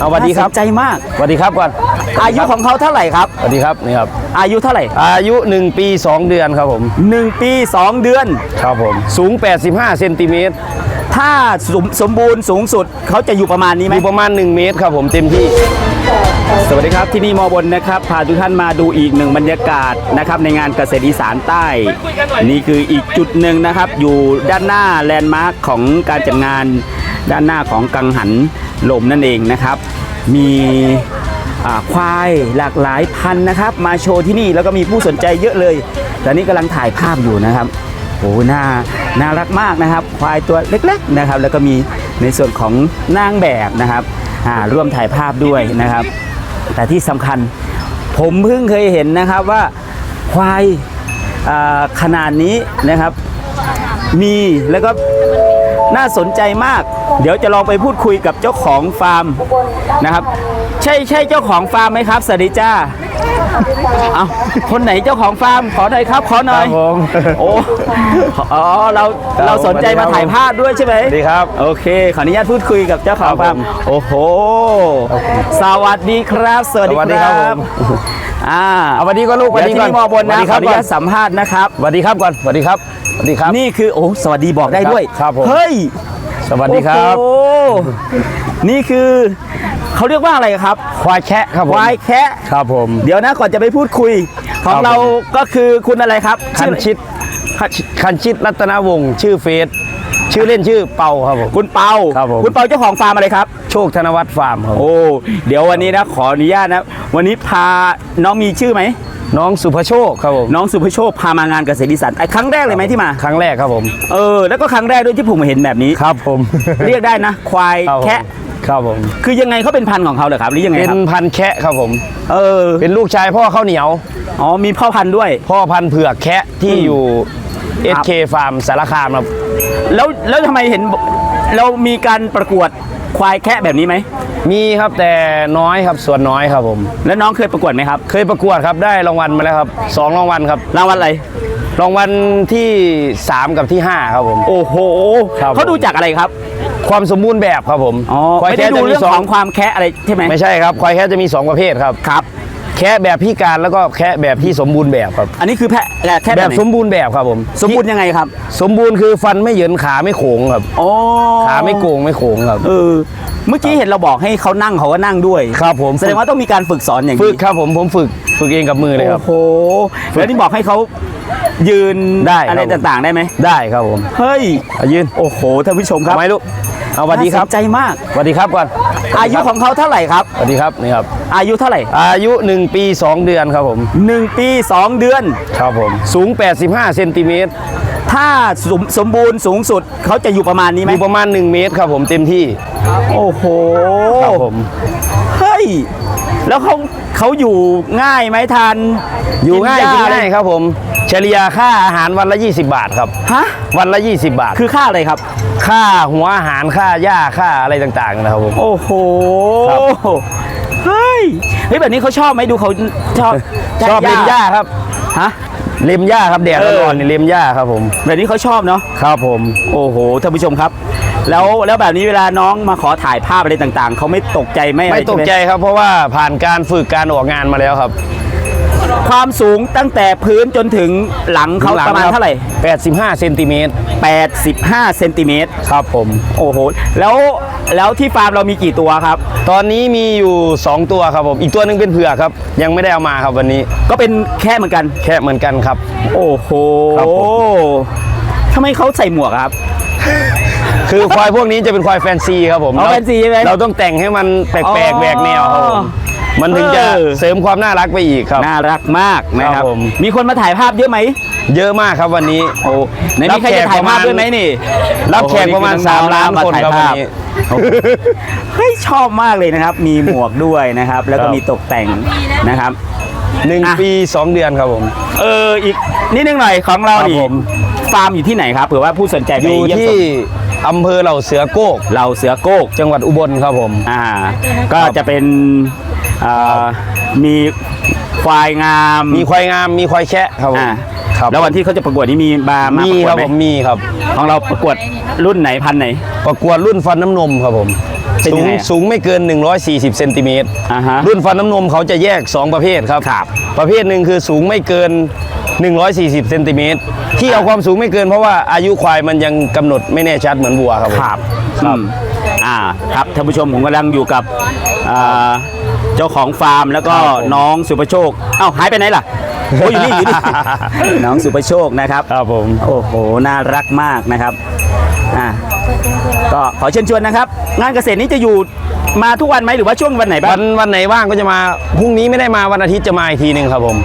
เอาสวัสดีครับน่าสนใจมาก สวัสดีครับก่อนอายุของเขาเท่าไหร่ครับ สวัสดีครับนี่ครับ อายุเท่าไหร่อายุ 1 ปี 2 เดือนครับผมหนึ่งปีสองเดือน ครับผม สูง 85เซนติเมตร ถ้าสมสมบูรณ์สูงสุดเขาจะอยู่ประมาณนี้ไหอมยู่ประมาณ 1 เมตรครับผมเต็มที่ สวัสดีครับที่นี่มอบนนะครับพาทุกท่านมาดูอีกหนึ่งบรรยากาศนะครับในงานเกษตรอีสานใต้ นี่คืออีกจุดหนึ่งนะครับ อยู่ด้านหน้าแลนด์มาร์คของการจัดงานด้านหน้าของกังหันลมนั่นเองนะครับ มีอ่าควายหลากหลายพันธุ์นะครับ มาโชว์ที่นี่แล้วก็มีผู้สนใจเยอะเลยตอนนี้กำลังถ่ายภาพอยู่นะครับ โอ้น่าน่ารักมากนะครับ ควายตัวเล็กๆนะครับ แล้วก็มีในส่วนของนางแบบนะครับอ่าร่วมถ่ายภาพด้วยนะครับ แต่ที่สำคัญผมเพิ่งเคยเห็นนะครับว่าควายขนาดนี้นะครับ มีแล้วก็ น่าสนใจมาก เดี๋ยวจะลองไปพูดคุยกับเจ้าของฟาร์มนะครับ ใช่ใช่เจ้าของฟาร์มไหมครับสวัสดีจ้าเอาคนไหนเจ้าของฟาร์มขอหน่อยครับ ขอหน่อยครับผมโอ้อ๋อเราครับเราสนใจสวัมาสดีครับถ่ายภาพด้วยใช่ไหมสวัสดีครับ โอเค ขออนุญาตพูดคุยกับเจ้าของฟาร์มครับผมโอ้โห สวัสดีครับ สวัสดีสวัสดีคครัรับบผม อ่าเอาสวัสดีก่อนลูกสวัสดีเดี๋ยวก่อนที่นี่มอบนนะสวัสดีขคอรับอนุญาตสัมภาษณ์นะครับสวัสดีครับก่อนสวัสดีครับสวัสดีครับ นี่คือโอ้สวัสดีบอกได้ด้วยครับผมเฮ้ยสวัสดีครับโอ้โหนี่คือเขาเรียกว่าอะไรครับ ควายแคะครับผมควายแคะครับผม เดี๋ยวนะก่อนจะไปพูดคุย ของครับเราก็คือคุณอะไรครับ คันชื่อชิดคันชิดรัตนวงศ์ชื่อเฟซ ชื่อเล่นชื่อเปาครับผม คุณเปาครับผมคุณเปาเจ้าของฟาร์มอะไรครับ โชคธนวัฒน์ฟาร์มครับโอ้ เดี๋ยววันนี้นะขออนุญาตนะ วันนี้พาน้องมีชื่อไหม น้องสุภโชคครับผมน้องสุภโชคพามางานเกษตรอีสานไอ้ครั้งแรกเลยไหมที่มา ครั้งแรกครับผม เออ แล้วก็ครั้งแรกด้วยที่ผมเห็นแบบนี้ ครับผมเรียกได้นะ ควายรับผมแคะ ครับผม คือยังไงเขาเป็นพันธุ์ของเขาเหรอครับหรือยังไงเป็นครับ พันธุ์แคะครับผม เออ เป็นลูกชายพ่อข้าวเหนียว อ๋อมีพ่อพันธุ์ด้วย พ่อพันธุ์เผือกแคะที่อืมอยู่ครับ SK Farm สารคามครับแล้วแล้วทำไมเห็นเรามีการประกวดควายแคะแบบนี้ไหม มีครับแต่น้อยครับส่วนน้อยครับผม แล้วน้องเคยประกวดไหมครับ เคยประกวดครับได้รางวัลมาแล้วครับสองรางวัลครับรางวัลอะไรรางวัลที่ 3 กับที่ 5 ครับผม โอ้โหครับเขาดูจากอะไรครับ ความสมบูรณ์แบบครับผมอ๋อควายไม่ได้แคะดูจะมีเรื่องสอของงความแคะอะไรใช่ไหมไม่ใช่ครับควายแคะจะมี 2 ประเภทครับครับ แคะแบบพิการแล้วก็แคะแบบที่สมบูรณ์แบบครับอันนี้คือแพะแค่แบแบบบไหนสมบูรณ์แบบครับผมสมบูรณ์ยังไงครับ สมบูรณ์คือฟันไม่เหยินขาไม่โขงครับอ๋อขาไม่โกงไม่โขงครับ เออ เมื่อกี้เห็นเราบอกให้เขานั่งเขาก็นั่งด้วยครับผม แสดงว่าต้องมีการฝึกสอนอย่างฝึนี้กครับผมผมฝึกฝึกเองกับมือเลยครับ โอ้โหแล้วนี่บอกให้เขายืนได้ครับ อะไรต่างๆได้ไหมได้ครับผมเฮ้ย อะยืนโอ้โหท่านผู้ชมครัเอาบไหมลูกเอาสวัสดีครับน่าสนใจมาก สวัสดีครับก่อน อายุของเขาเท่าไหร่ครับ สวัสดีครับนี่ครับ อายุเท่าไหร่ อายุ 1 ปี 2 เดือนครับผมหนึ่งปีสองเดือน ครับผม สูง 85เซนติเมตรถ้าสมสมบูรณ์สูงสุดเขาจะอยู่ประมาณนี้อไหมยู่ประมาณ 1 เมตรครับผมเต็มที่ โอ้โหครับผมเฮ้ยแล้วเขาเขาอยู่ง่ายไหมทานอยู่ง่ายนกินหญ้ง่ายครับผม เฉลี่ยค่าอาหารวันละ 20 บาทครับฮะ วันละ 20 บาท คือค่าอะไรครับ ค่าหัวอาหารค่าหญ้าค่าอะไรต่างๆนะครับผม โอ้โหครับ เฮ้ยเฮ้ยแบบนี้เขาชอบไหมดูเขาชอบชอบเล็มหญ้าครับฮะ เล็มหญ้าครับแดดเออ ร้อนๆนี่เล็มหญ้าครับผมแบบนี้เขาชอบเนาะ ครับผม โอ้โหท่านผู้ชมครับ แล้วแล้วแบบนี้เวลาน้องมาขอถ่ายภาพอะไรต่างๆ เขาไม่ตกใจไม่อะไรไม่ตกใจช่หครับ เพราะว่าผ่านการฝึกการออกงานมาแล้วครับ ความสูงตั้งแต่พื้นจนถึงหลังเขาหลังประมาณคบเท่าไหร่ 85เซนติเมตร85เซนติเมตรครับผม โอ้โห แล้วแล้วที่ฟาร์มเรามีกี่ตัวครับ ตอนนี้มีอยู่ 2 ตัวครับผม อีกตัวหนึงเป็นเผือกครับ ยังไม่ได้เอามาครับวันนี้ ก็เป็นแค่เหมือนกัน แค่เหมือนกันครับ โอ้โหครับผม ทำไมเขาใส่หมวกอะครับ คือควายพวกนี้จะเป็นควายแฟนซีครับผมอ๋อเราแฟนซีใช่ไหมเราต้องแต่งให้มันแปลกอ๋อๆแหวกแนวครับผม มันถึงจะเออ เสริมความน่ารักไปอีกครับ น่ารักมากนะครับครับผม มีคนมาถ่ายภาพเยอะไหมเยอะมากครับวันนี้ โอ้ในนี้ใครจะถ่ายภาพด้วยไหมนี่รับแขกประมาณโอ้โห3ล้านมาคนถ่ายครับภาวันพนี้ โอ้โหเฮ้ยชอบมากเลยนะครับ มีหมวกด้วยนะครับ แล้วก็ครับ มีตกแต่งนะครับ หนึ่งอะ ปี 2 เดือนครับผม เอออีกนิดนึงหน่อยของเราครับดิผม ฟาร์มอยู่ที่ไหนครับเผื่อว่าผู้สนใจไปอยู่เยี่ยมชที่มอำเภอเหล่าเสือโกก เราเสือโกกจังหวัดอุบลครับผม อ่า ก็จะเป็น อ่ามีควายงามมีควายงามมีควายแคะครับผมอ่าครับแล้ววันที่เขาจะประกวดนี่มีบาร์มามีประกวคดรับไหมผมมีครับ ของเราประกวดรุ่นไหนพันธุ์ไหน ประกวดรุ่นฟันน้ำนมครับผมเป็นสูยังงไงอะสูงไม่เกิน 140เซนติเมตรอ่าฮะรุ่นฟันน้ำนมเขาจะแยก 2 ประเภทครับ ครับประเภทหนึ่งคือสูงไม่เกิน 140เซนติเมตรที่เอาความสูงไม่เกินเพราะว่าอายุควายมันยังกำหนดไม่แน่ชัดเหมือนวัวครับผม ครับ ครับอืมอ่า ครับ ท่านผู้ชมผมกำลังอยู่กับอ่า เจ้าของฟาร์มแล้วก็ครับผมน้องสุประโชค เอ้าหายไปไหนล่ะโอ้ยอยู่นี่อยู่นี่ น้องสุประโชคนะครับครับผม โอ้โหน่ารักมากนะครับอะก็ขอเชิญชวนนะครับ งานเกษตรนี้จะอยู่ มาทุกวันไหมหรือว่าช่วงวันไหนบ้าวังนวันไหนว่างก็จะมาพรุ่งนี้ไม่ได้มาวันอาทิตย์จะมาอีกทีหนึ่งครับผม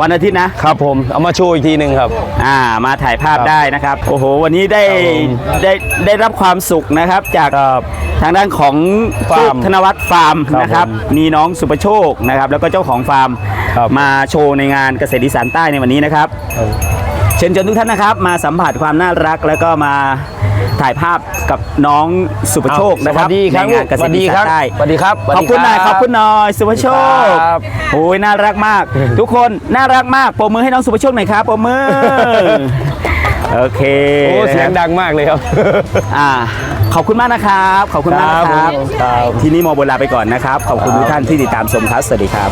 วันอาทิตย์นะครับผมเอามาโชว์อีกทีหนึ่งครับอ่ามาถ่ายภาพครับได้นะครับโอ้โหวันนี้ได้ครับผมได้ได้รับความสุขนะครับจากครับทางด้านของฟาร์มธนวัฒน์ฟาร์มครับนะครับผมมีน้องสุประโชคนะครับแล้วก็เจ้าของฟาร์มครับมาโชว์ในงานเกษตรอีสานใต้ในวันนี้นะครับ เชิญชวนทุกท่านนะครับ มาสัมผัสความน่ารักแล้วก็มาถ่ายภาพกับน้องสุประโชคนะครับสวัสดีครับในงานเกษตรอีสานใต้สวัสดีครับสวัสขดีอบคุณหน่อยรับขอบคุณหน่อยสุภโชคครับโอ้ยน่ารักมาก ทุกคนน่ารักมากปรบมือให้น้องสุภโชคหน่อยครับปรบมือโอเคโอ้เสียงนะครับดังมากเลยครับอ่าขอบคุณมากนะครับ ขอบคุณมากนะคครัรับบผมครับที่นี่มอโบลาไปก่อนนะครับ ขอบคุณทุกท่านที่ติดตามชมครับสวัสดีครับ